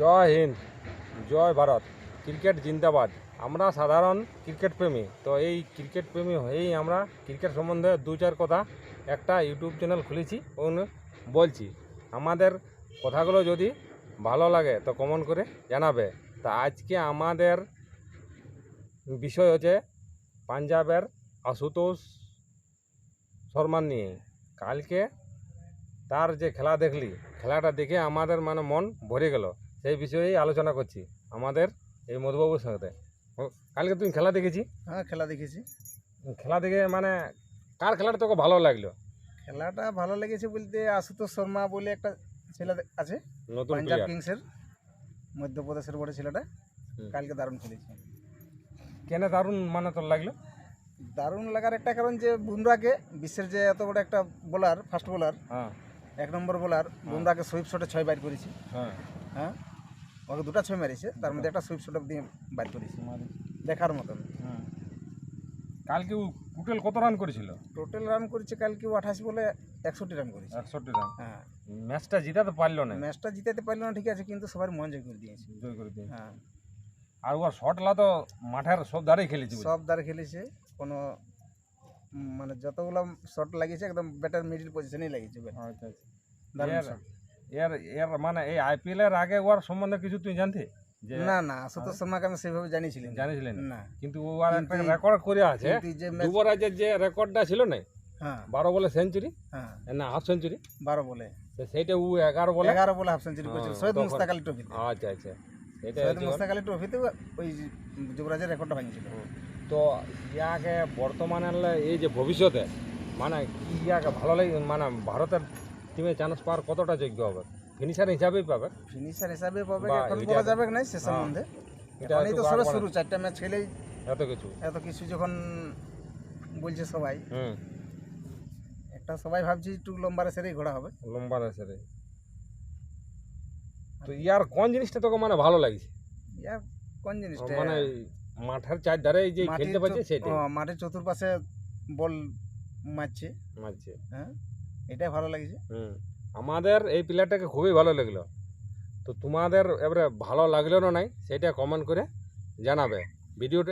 জয় হিন্দ, জয় Bharat. Cricket জিন্দাবাদ। আমরা সাধারণ ক্রিকেট প্রেমী। তো এই ক্রিকেট প্রেমী হয়েই আমরা ক্রিকেট সম্বন্ধে দু চার কথা একটা ইউটিউব চ্যানেল খুলেছি ও বলছি। আমাদের কথাগুলো যদি ভালো লাগে তো কমেন্ট করে জানাবে। তা আজকে আমাদের বিষয় হচ্ছে পাঞ্জাবের আশুতোষ শর্মা নিয়ে। কালকে তার যে খেলা দেখলি, খেলাটা দেখে আমাদের মানে মন ভরে গেল। সেই বিষয়েই আলোচনা করছি আমাদের এই মধুবাবুর সাথে। ও, কালকে তুমি খেলা দেখেছি? হ্যাঁ খেলা দেখেছি। খেলা দেখে মানে কার খেলাটা তোকে ভালো লাগল? খেলাটা ভালো লেগেছে বলতে আশুতোষ শর্মা বলে একটা ছেলে আছে নতুন পাঞ্জাব কিংসের মধ্যপ্রদেশের বড় ছেলেটা। কালকে দারুণ খেলেছে। কেন দারুণ মানে তোর লাগল? দারুণ লাগার একটা কারণ যে বুমরাকে বিশ্বের যে এত বড় একটা বোলার ফার্স্ট বোলার হ্যাঁ। এক নম্বর বোলার বুমরাকে সুইপ শটে ছয় বাইর করেছি। হ্যাঁ। হ্যাঁ? ওকে দুটা ছয় মারিছে তার মধ্যে একটা সুইপ শট দিয়ে বাইর করেছি। দেখার মতন। কালকে টোটাল কত রান করেছিল? টোটাল রান করেছে কালকে ও আঠাশ বলে একষট্টি রান করেছে। একষট্টি রান হ্যাঁ। ম্যাচটা জিতাতে পারল না। ম্যাচটা জিতাতে পারল না ঠিক আছে কিন্তু সবার মন জয় করে দিয়েছে। জয় করে দিয়ে হ্যাঁ। আর ওর শটলা তো মাঠের সব দাঁড়িয়ে খেলেছি সব দ্বারা খেলেছে কোনো মানে যতগুলো শট লাগিয়েছে একদম ব্যাটার মিডিল পজিশনেই লাগিয়েছে। আচ্ছা আচ্ছা। এর-। এর মানে এই আইপিএল এর আগে ওর সম্বন্ধে কিছু তুই জানতে? না না আশুতোষ শর্মাকে আমি সেভাবে জানিয়েছিলাম জানিছিলেন না। কিন্তু ও আর একটা রেকর্ড করে আছে। যুবরাজের যে রেকর্ডটা ছিল না হ্যাঁ। বারো বলে সেঞ্চুরি হ্যাঁ। না হাফ সেঞ্চুরি বারো বলে। সেইটা ও এগারো বলে? এগারো বলে হাফ সেঞ্চুরি করেছিল। হ্যাঁ, সৈয়দ মুস্তাক আলী ট্রফিতে আচ্ছা আচ্ছা। সৈয়দ মুস্তাক আলী ট্রফিতে ওই যুবরাজের রেকর্ডটা ভাঙিয়েছিল। তো ইয়াকে বর্তমানে এই যে ভবিষ্যতে মানে কি ইয়াকে ভালো লাগে মানে ভারতের টিমে চান্স পাওয়ার কতটা যোগ্য হবে? ফিনিশার হিসাবেই পাবে। ফিনিশার হিসাবে পাবে এখন বলা যাবে না সে সম্বন্ধে। এটা এখন এই তো সবে শুরু চারটা ম্যাচ খেলেই এত কিছু। এত কিছু যখন বলছে সবাই। একটা সবাই ভাবছি একটু লম্বা রেসেরই ঘোড়া হবে। লম্বা রেসে রে তো ইয়ার কোন জিনিসটা তোকে মানে ভালো লাগছে? ইয়ার কোন জিনিসটা? মানে মাঠের চারধারে এই যে খেলতে পারছে মাঠের চতুর্পাশে বল মারছে। মারছে। হ্যাঁ। এটাই ভালো লাগছে। আমাদের এই প্লেয়ারটাকে খুবই ভালো লাগল। তো তোমাদের এবারে ভালো লাগল না নাই, সেটা কমেন্ট করে জানাবে। ভিডিওটা